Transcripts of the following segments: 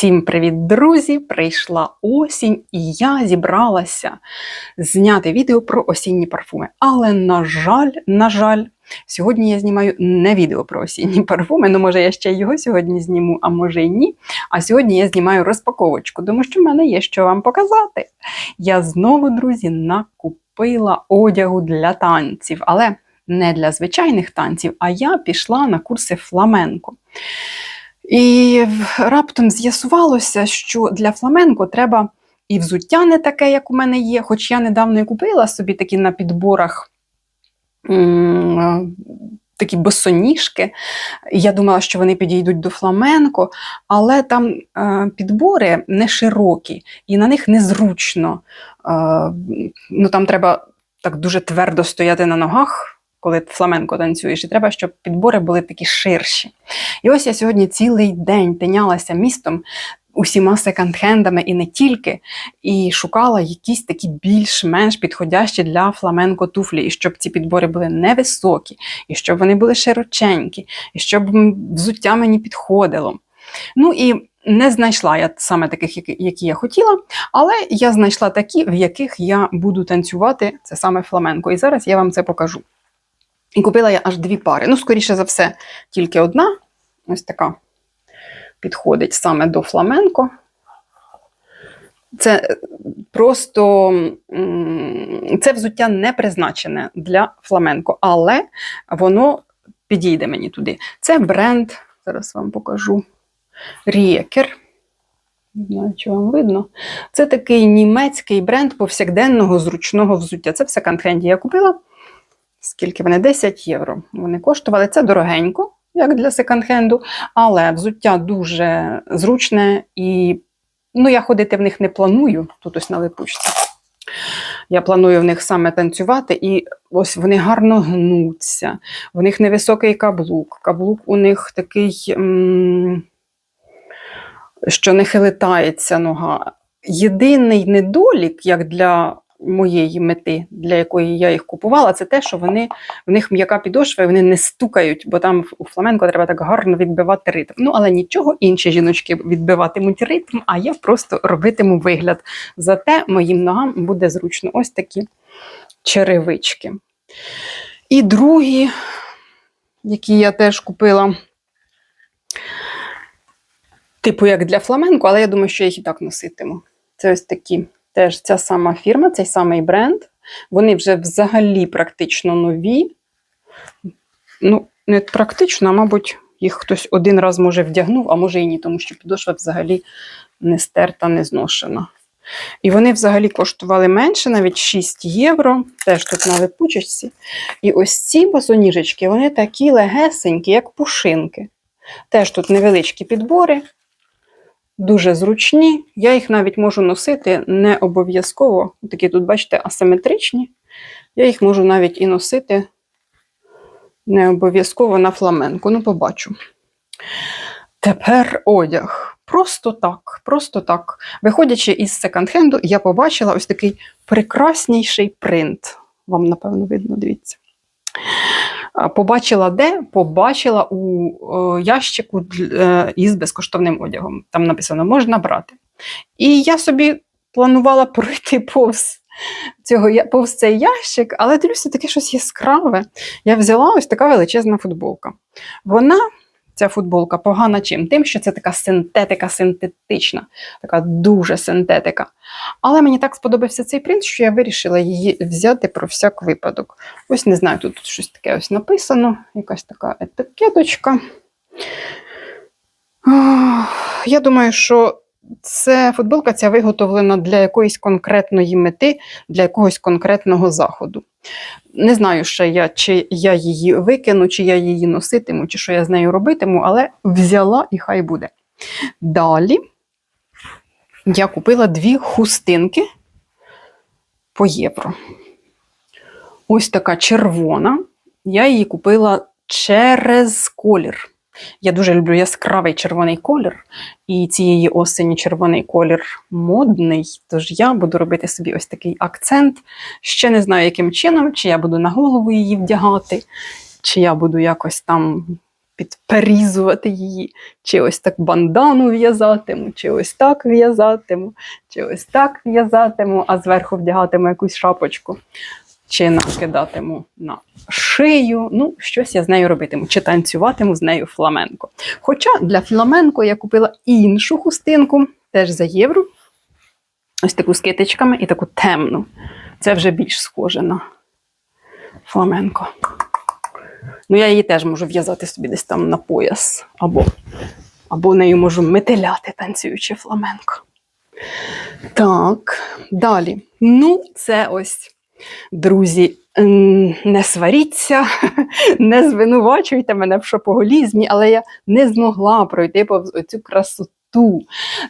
Всім привіт, друзі! Прийшла осінь, і я зібралася зняти відео про осінні парфуми. Але, на жаль, на жаль, сьогодні я знімаю не відео про осінні парфуми. Ну, може, я ще його сьогодні зніму, а може й ні. А сьогодні я знімаю розпаковочку, тому що в мене є що вам показати. Я знову, друзі, накупила одягу для танців, але не для звичайних танців, а я пішла на курси фламенко. І раптом з'ясувалося, що для фламенко треба і взуття не таке, як у мене є, хоч я недавно і купила собі такі на підборах такі босоніжки. Я думала, що вони підійдуть до фламенко, але там е, підбори не широкі і на них незручно. Е, ну, там треба так дуже твердо стояти на ногах. Коли фламенко танцюєш, і треба, щоб підбори були такі ширші. І ось я сьогодні цілий день тинялася містом усіма секонд-хендами і не тільки, і шукала якісь такі більш-менш підходящі для фламенко туфлі, і щоб ці підбори були невисокі, і щоб вони були широченькі, і щоб взуття мені підходило. Ну і не знайшла я саме таких, які я хотіла, але я знайшла такі, в яких я буду танцювати, це саме фламенко. І зараз я вам це покажу. І купила я аж дві пари. Ну, скоріше за все, тільки одна. Ось така підходить саме до фламенко. Це е, просто це взуття не призначене для фламенко, але воно підійде мені туди. Це бренд, зараз вам покажу. Ріекер. Не знаю, чи вам видно. Це такий німецький бренд повсякденного зручного взуття. Це в секонд-хенді я купила. Скільки вони? 10 євро. Вони коштували. Це дорогенько, як для секонд-хенду, але взуття дуже зручне і ну, я ходити в них не планую. Тут ось на липучці. Я планую в них саме танцювати, і ось вони гарно гнуться. В них невисокий каблук. Каблук у них такий, що не хилитається нога. Єдиний недолік, як для моєї мети, для якої я їх купувала, це те, що вони в них м'яка підошва, і вони не стукають, бо там у фламенко треба так гарно відбивати ритм. Ну, але нічого, інші жіночки відбиватимуть ритм, а я просто робитиму вигляд. Зате моїм ногам буде зручно. Ось такі черевички. І другі, які я теж купила, типу як для фламенко, але я думаю, що я їх і так носитиму. Це ось такі теж ця сама фірма, цей самий бренд. Вони вже взагалі практично нові. Ну, не практично, а мабуть, їх хтось один раз може вдягнув, а може і ні, тому що підошва взагалі не стерта, не зношена. І вони взагалі коштували менше, навіть 6 євро, теж тут на липучечці. І ось ці босоніжечки, вони такі легесенькі, як пушинки. Теж тут невеличкі підбори, дуже зручні. Я їх навіть можу носити не обов'язково. Такі тут, бачите, асиметричні. Я їх можу навіть і носити не обов'язково на фламенко. Ну, побачу. Тепер одяг. Просто так, просто так. Виходячи із секонд-хенду, я побачила ось такий прекрасніший принт. Вам, напевно, видно, дивіться. А, Побачила де? Побачила у е, ящику е, із безкоштовним одягом. Там написано можна брати. І я собі планувала пройти повз, цього, повз цей ящик, але дивлюся, таке щось яскраве. Я взяла ось така величезна футболка. Вона, ця футболка, погана чим? Тим, що це така синтетика синтетична, така дуже синтетика. Але мені так сподобався цей принт, що я вирішила її взяти про всяк випадок. Ось не знаю, тут, щось таке ось написано, якась така етикеточка. Я думаю, що це футболка ця виготовлена для якоїсь конкретної мети, для якогось конкретного заходу. Не знаю ще я, чи я її викину, чи я її носитиму, чи що я з нею робитиму, але взяла і хай буде. Далі я купила дві хустинки по євро. Ось така червона. Я її купила через колір. Я дуже люблю яскравий червоний колір, і цієї осені червоний колір модний. Тож я буду робити собі ось такий акцент. Ще не знаю, яким чином, чи я буду на голову її вдягати, чи я буду якось там підперізувати її. Чи ось так бандану в'язатиму, чи ось так в'язатиму, чи ось так в'язатиму, а зверху вдягатиму якусь шапочку, чи накидатиму на шию. Ну, щось я з нею робитиму, чи танцюватиму з нею фламенко. Хоча для фламенко я купила іншу хустинку, теж за євро. Ось таку з китичками і таку темну. Це вже більш схоже на фламенко. Ну, я її теж можу в'язати собі десь там на пояс, або, або нею можу метеляти, танцюючи фламенко. Так, далі. Ну, це ось, друзі, не сваріться, не звинувачуйте мене в шопоголізмі, але я не змогла пройти повз оцю красоту.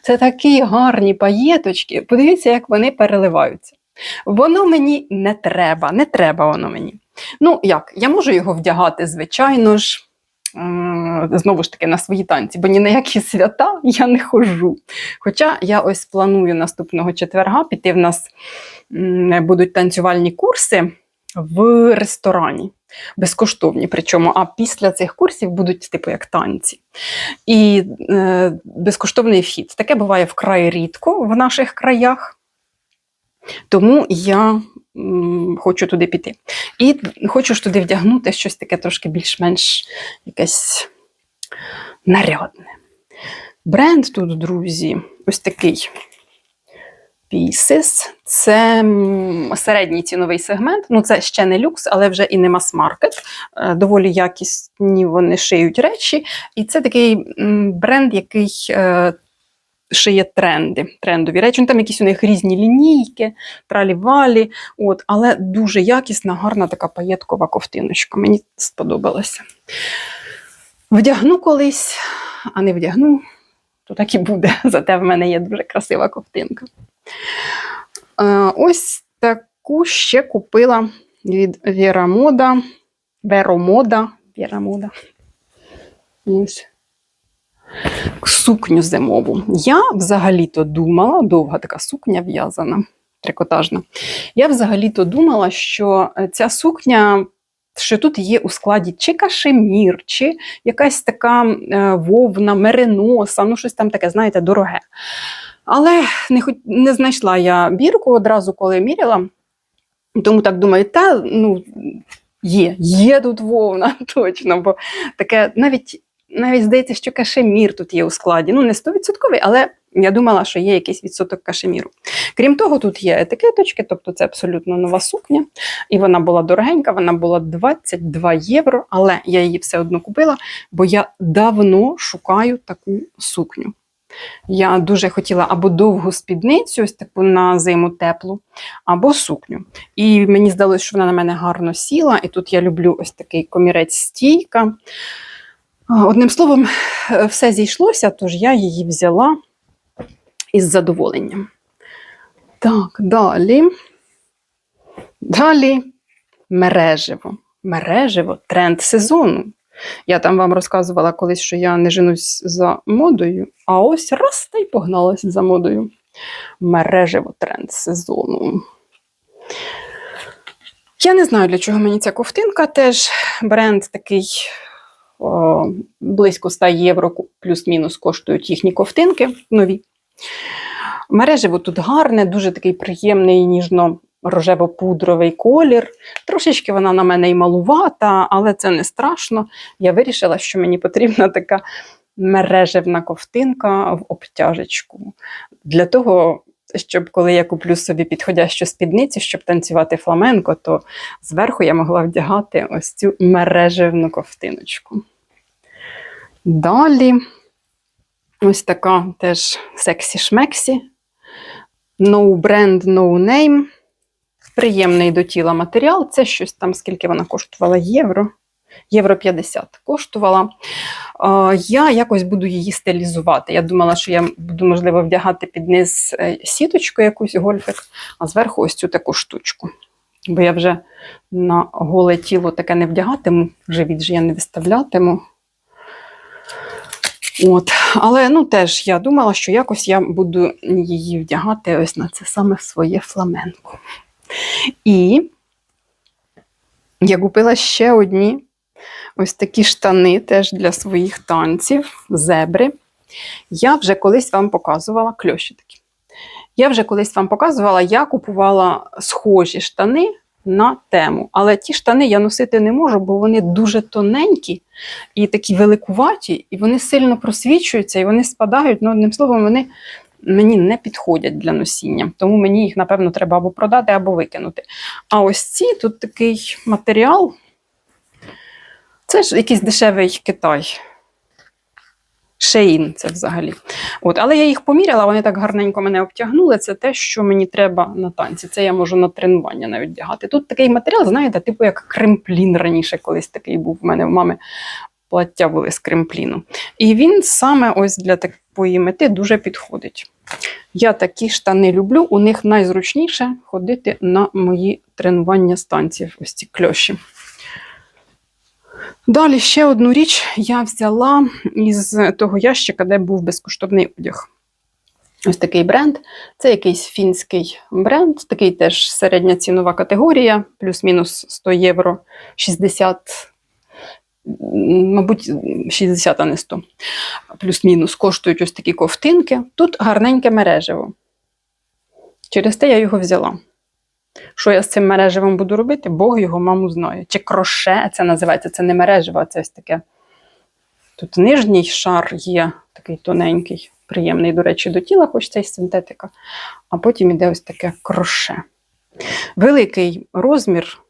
Це такі гарні паєточки. Подивіться, як вони переливаються. Воно мені не треба, не треба воно мені. Ну, як, я можу його вдягати, звичайно ж, знову ж таки, на свої танці, бо ні на які свята я не ходжу. Хоча я ось планую наступного четверга піти в нас будуть танцювальні курси в ресторані. Безкоштовні, причому, а після цих курсів будуть типу як танці. І е, безкоштовний вхід. Таке буває вкрай рідко в наших краях. Тому я м, хочу туди піти. І хочу ж туди вдягнути щось таке трошки більш-менш якесь нарядне. Бренд тут, друзі, ось такий Pieces. Це середній ціновий сегмент. Ну, це ще не люкс, але вже і не мас-маркет. Е, Доволі якісні вони шиють речі. І це такий бренд, який е, шиє тренди, трендові речі. Ну, там якісь у них різні лінійки, тралі-валі. От, але дуже якісна, гарна така паєткова ковтиночка. Мені сподобалося. Вдягну колись, а не вдягну, то так і буде. Зате в мене є дуже красива ковтинка. Е, ось таку ще купила від Вірамода. Веромода. Вірамода. Ось сукню зимову. Я взагалі-то думала, довга така сукня в'язана, трикотажна. Я взагалі-то думала, що е, ця сукня, що тут є у складі чи кашемір, чи якась така е, вовна, мериноса, ну щось там таке, знаєте, дороге. Але не, хоч- не знайшла я бірку одразу, коли міряла. Тому так думаю, та ну, є, є тут вовна, точно, бо таке навіть навіть здається, що кашемір тут є у складі. Ну, не 100%, але я думала, що є якийсь відсоток кашеміру. Крім того, тут є етикеточки, тобто це абсолютно нова сукня. І вона була дорогенька, вона була 22 євро, але я її все одно купила, бо я давно шукаю таку сукню. Я дуже хотіла або довгу спідницю, ось таку на зиму теплу, або сукню. І мені здалося, що вона на мене гарно сіла. І тут я люблю ось такий комірець стійка. Одним словом, е, все зійшлося, тож я її взяла із задоволенням. Так, далі. Далі мережево. Мережево тренд сезону. Я там вам розказувала колись, що я не женусь за модою, а ось раз та й погналась за модою. Мережево тренд сезону. Я не знаю, для чого мені ця ковтинка. Теж бренд такий о, близько 100 євро плюс-мінус коштують їхні ковтинки нові. Мережево тут гарне, дуже такий приємний ніжно-рожево-пудровий колір. Трошечки вона на мене і малувата, але це не страшно. Я вирішила, що мені потрібна така мережевна ковтинка в обтяжечку. Для того, щоб коли я куплю собі підходящу спідницю, щоб танцювати фламенко, то зверху я могла вдягати ось цю мережевну ковтиночку. Далі ось така теж сексі-шмексі. No brand, no name. Приємний до тіла матеріал. Це щось там, скільки вона коштувала євро. Євро 50 коштувала. Я якось буду її стилізувати. Я думала, що я буду, можливо, вдягати під низ е, сіточку якусь гольфик, а зверху ось цю таку штучку. Бо я вже на голе тіло таке не вдягатиму, живіт же я не виставлятиму. От. Але ну, теж я думала, що якось я буду її вдягати ось на це саме своє фламенко. І я купила ще одні ось такі штани теж для своїх танців, зебри. Я вже колись вам показувала кльоші такі. Я вже колись вам показувала, я купувала схожі штани на тему. Але ті штани я носити не можу, бо вони дуже тоненькі і такі великуваті, і вони сильно просвічуються, і вони спадають. Ну, одним словом, вони мені не підходять для носіння. Тому мені їх, напевно, треба або продати, або викинути. А ось ці тут такий матеріал. Це ж якийсь дешевий Китай. Шеїн це взагалі. От, але я їх поміряла, вони так гарненько мене обтягнули. Це те, що мені треба на танці. Це я можу на тренування навіть вдягати. Тут такий матеріал, знаєте, типу як кремплін раніше колись такий був. У мене в мами плаття були з кремпліну. І він саме ось для такої мети дуже підходить. Я такі штани люблю, у них найзручніше ходити на мої тренування з танців, ось ці кльоші. Далі ще одну річ я взяла із того ящика, де був безкоштовний одяг. Ось такий бренд. Це якийсь фінський бренд, такий теж середня цінова категорія, плюс-мінус 100 євро, 60, м, мабуть, 60, а не 100. Плюс-мінус коштують ось такі ковтинки. Тут гарненьке мережево. Через те я його взяла. Що я з цим мережевим буду робити, Бог його маму знає. Чи кроше це називається, це не мережево, а це ось таке. Тут нижній шар є такий тоненький, приємний, до речі, до тіла, хоч це й синтетика. А потім іде ось таке кроше. Великий розмір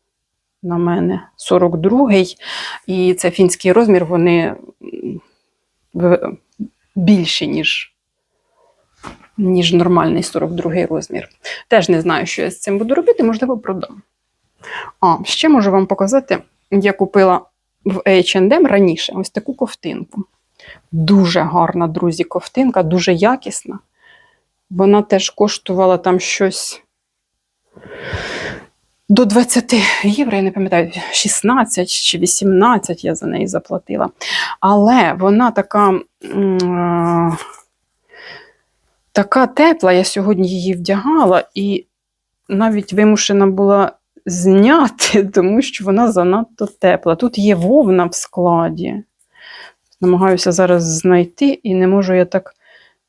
на мене 42-й. І це фінський розмір, вони більші, ніж, ніж нормальний 42-й розмір. Теж не знаю, що я з цим буду робити, можливо, продам. А, ще можу вам показати, я купила в H&M раніше ось таку ковтинку. Дуже гарна, друзі, ковтинка, дуже якісна. Вона теж коштувала там щось до 20 євро, я не пам'ятаю, 16 чи 18 я за неї заплатила. Але вона така. м, Така тепла, я сьогодні її вдягала і навіть вимушена була зняти, тому що вона занадто тепла. Тут є вовна в складі. Намагаюся зараз знайти, і не можу я так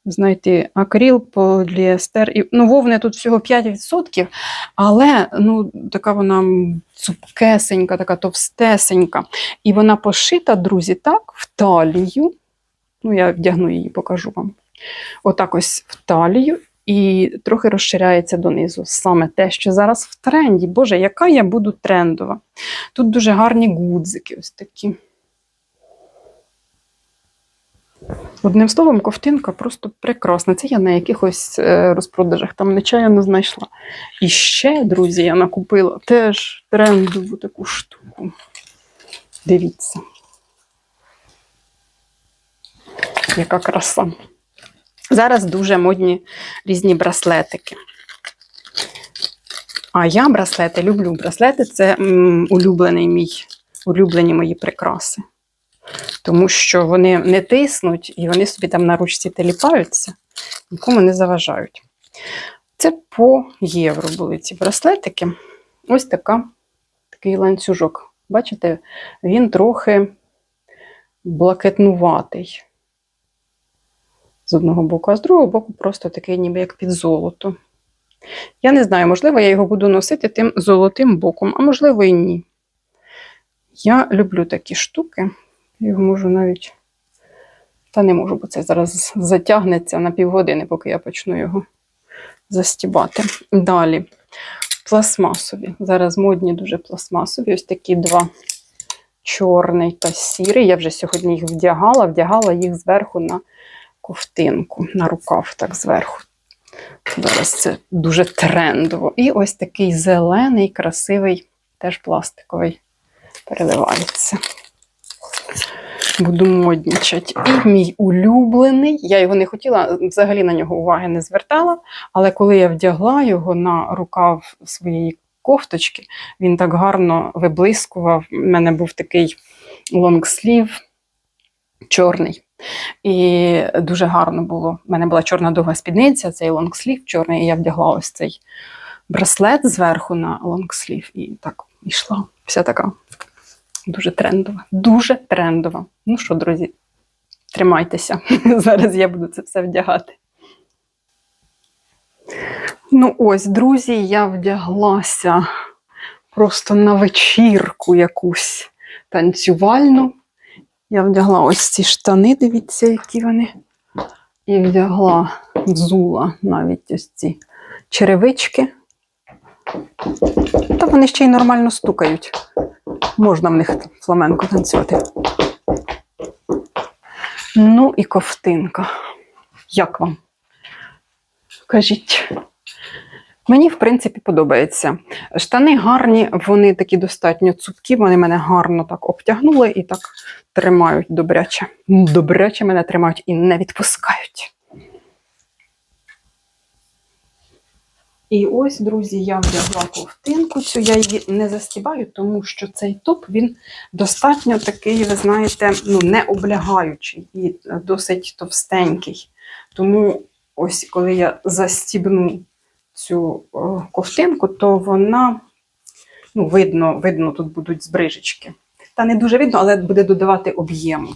знайти акріл, поліестер. І, ну, вовни тут всього 5%, але ну, така вона цупкесенька, така товстесенька. І вона пошита, друзі, так, в талію. Ну, я вдягну її, покажу вам. Отак ось в талію і трохи розширяється донизу. Саме те, що зараз в тренді. Боже, яка я буду трендова. Тут дуже гарні гудзики, ось такі. Одним словом, ковтинка просто прекрасна. Це я на якихось е, розпродажах там нечаянно знайшла. І ще, друзі, я накупила теж трендову таку штуку. Дивіться. Яка краса. Зараз дуже модні різні браслетики. А я браслети люблю. Браслети це м, улюблений мій, улюблені мої прикраси. Тому що вони не тиснуть і вони собі там на ручці теліпаються, нікому не заважають. Це по євро були ці браслетики. Ось така, такий ланцюжок. Бачите, він трохи блакитнуватий з одного боку, а з другого боку просто такий, ніби як під золото. Я не знаю, можливо, я його буду носити тим золотим боком, а можливо і ні. Я люблю такі штуки. Його можу навіть. Та не можу, бо це зараз затягнеться на півгодини, поки я почну його застібати. Далі. Пластмасові. Зараз модні дуже пластмасові. Ось такі два чорний та сірий. Я вже сьогодні їх вдягала, вдягала їх зверху на ковтинку, на рукав, так зверху. Зараз це дуже трендово. І ось такий зелений, красивий, теж пластиковий, переливається. Буду моднічати. І мій улюблений. Я його не хотіла, взагалі на нього уваги не звертала. Але коли я вдягла його на рукав своєї кофточки, він так гарно виблискував. У мене був такий лонгслів чорний. І дуже гарно було. У мене була чорна довга спідниця, цей лонгслів чорний, і я вдягла ось цей браслет зверху на лонгслів і так йшла. Вся така Дуже трендова. Дуже трендова. Ну що, друзі, тримайтеся. Зараз я буду це все вдягати. Ну, ось, друзі, я вдяглася просто на вечірку якусь танцювальну. Я вдягла ось ці штани, дивіться, які вони. І вдягла, взула навіть ось ці черевички. Та вони ще й нормально стукають. Можна в них фламенко танцювати. Ну і ковтинка. Як вам? Кажіть. Мені, в принципі, подобається. Штани гарні, вони такі достатньо цупкі, вони мене гарно так обтягнули і так тримають добряче. Добряче мене тримають і не відпускають. І ось, друзі, я вдягла ковтинку цю, я її не застібаю, тому що цей топ він достатньо такий, ви знаєте, ну, не облягаючий і досить товстенький. Тому ось коли я застібну цю ковтинку, то вона, ну, видно, видно, тут будуть збрижечки. Та не дуже видно, але буде додавати об'єму.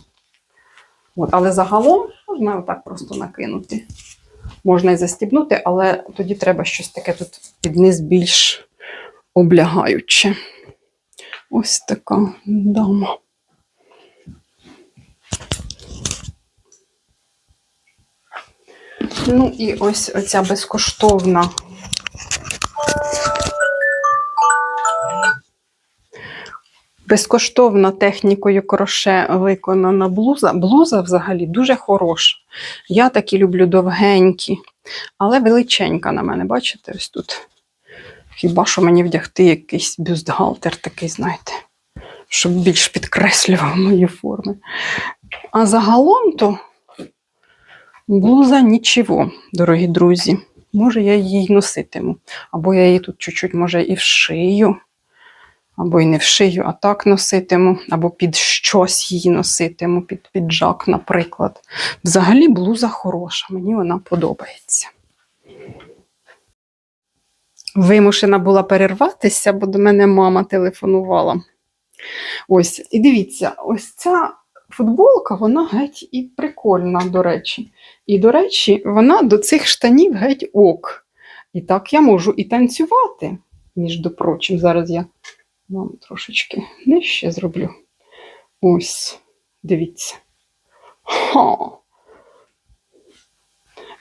Але загалом можна отак просто накинути. Можна і застібнути, але тоді треба щось таке тут під низ більш облягаюче. Ось така дама. Ну і ось оця безкоштовна. Безкоштовна технікою кроше виконана блуза. Блуза взагалі дуже хороша. Я такі люблю довгенькі, але величенька на мене, бачите, ось тут. Хіба що мені вдягти якийсь бюстгальтер такий, знаєте, щоб більш підкреслював мої форми. А загалом то блуза нічого, дорогі друзі. Може, я її носитиму. Або я її тут чуть-чуть, може, і вшию. Або й не вшию, а так носитиму, або під щось її носитиму, під піджак, наприклад. Взагалі блуза хороша, мені вона подобається. Вимушена була перерватися, бо до мене мама телефонувала. Ось, і дивіться, ось ця футболка, вона геть і прикольна, до речі. І, до речі, вона до цих штанів геть ок. І так я можу і танцювати, між прочим. Зараз я вам трошечки нижче зроблю. Ось, дивіться. Ха.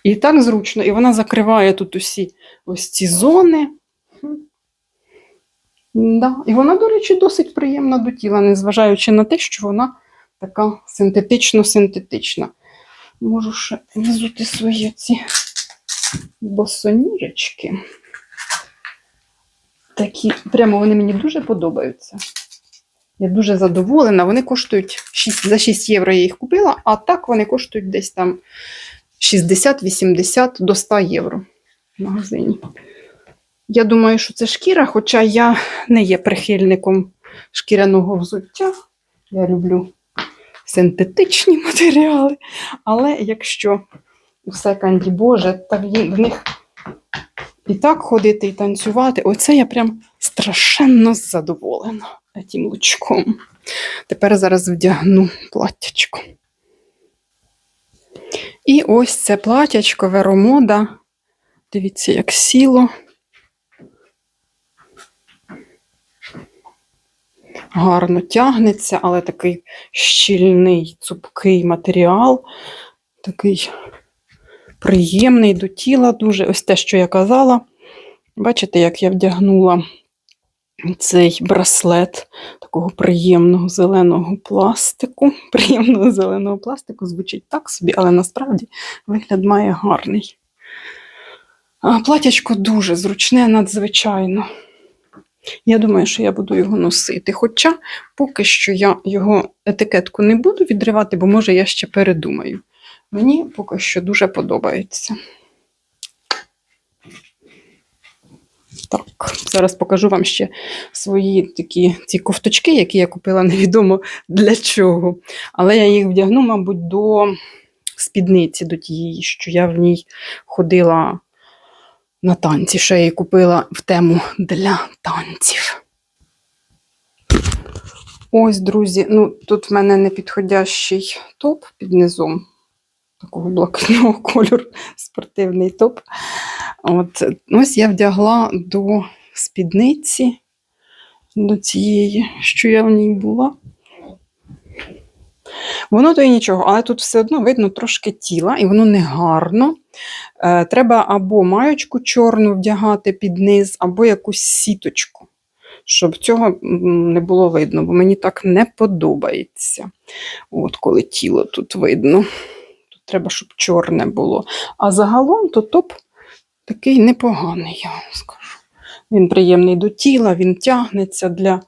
І так зручно, і вона закриває тут усі ось ці зони. Да. І вона, до речі, досить приємна до тіла, незважаючи на те, що вона така синтетично-синтетична. Можу ще взути свої ці босоніжечки. Такі, прямо вони мені дуже подобаються. Я дуже задоволена. Вони коштують 6, за 6 євро я їх купила, а так вони коштують десь там 60-80 до 100 євро в магазині. Я думаю, що це шкіра, хоча я не є прихильником шкіряного взуття. Я люблю синтетичні матеріали. Але якщо у секонді Боже, так в них і так ходити і танцювати, оце я прям страшенно задоволена тим лучком. Тепер зараз вдягну платтячко. І ось це платячко веромода. Дивіться, як сіло. Гарно тягнеться, але такий щільний, цупкий матеріал, такий приємний до тіла дуже. Ось те, що я казала. Бачите, як я вдягнула цей браслет такого приємного зеленого пластику. Приємного зеленого пластику звучить так собі, але насправді вигляд має гарний. Платячко дуже зручне, надзвичайно. Я думаю, що я буду його носити. Хоча поки що я його етикетку не буду відривати, бо може я ще передумаю. Мені поки що дуже подобається. Так, зараз покажу вам ще свої такі ці ковточки, які я купила невідомо для чого. Але я їх вдягну, мабуть, до спідниці, до тієї, що я в ній ходила на танці, що я її купила в тему для танців. Ось, друзі, ну тут в мене непідходящий топ під низом. Такого блакитного кольору спортивний топ. От, ось я вдягла до спідниці, до цієї, що я в ній була. Воно то і нічого, але тут все одно видно трошки тіла, і воно не гарно. Е, треба або маєчку чорну вдягати під низ, або якусь сіточку, щоб цього не було видно, бо мені так не подобається. От коли тіло тут видно. Треба, щоб чорне було. А загалом то топ такий непоганий, я вам скажу. Він приємний до тіла, він тягнеться для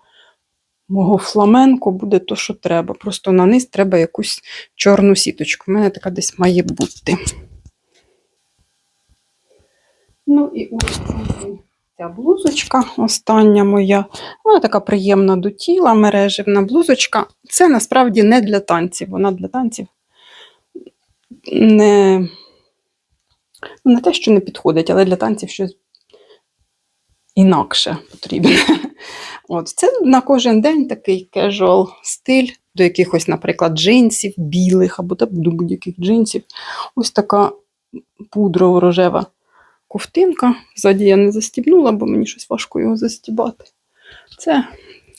мого фламенко, буде то, що треба. Просто на низ треба якусь чорну сіточку. У мене така десь має бути. Ну і ось ця блузочка, остання моя. Вона така приємна до тіла, мереживна блузочка. Це насправді не для танців. Вона для танців не, ну, не те, що не підходить, але для танців щось інакше потрібне. От, це на кожен день такий casual стиль до якихось, наприклад, джинсів, білих або до будь-яких джинсів. Ось така пудрово-рожева ковтинка. Ззаді я не застібнула, бо мені щось важко його застібати. Це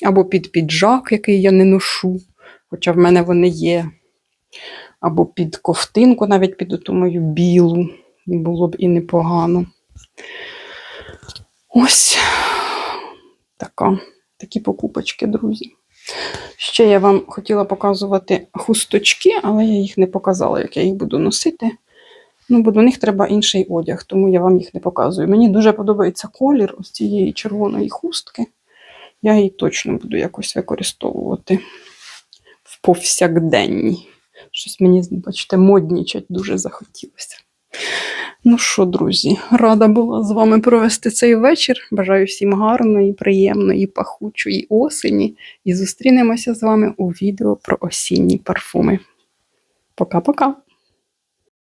або під піджак, який я не ношу, хоча в мене вони є. Або під ковтинку, навіть під оту мою білу. Було б і непогано. Ось така, такі покупочки, друзі. Ще я вам хотіла показувати хусточки, але я їх не показала, як я їх буду носити. Ну, бо до них треба інший одяг, тому я вам їх не показую. Мені дуже подобається колір ось цієї червоної хустки. Я її точно буду якось використовувати в повсякденні. Щось мені, бачите, моднічать дуже захотілося. Ну що, друзі, рада була з вами провести цей вечір. Бажаю всім гарної, приємної, пахучої осені. І зустрінемося з вами у відео про осінні парфуми. Пока-пока!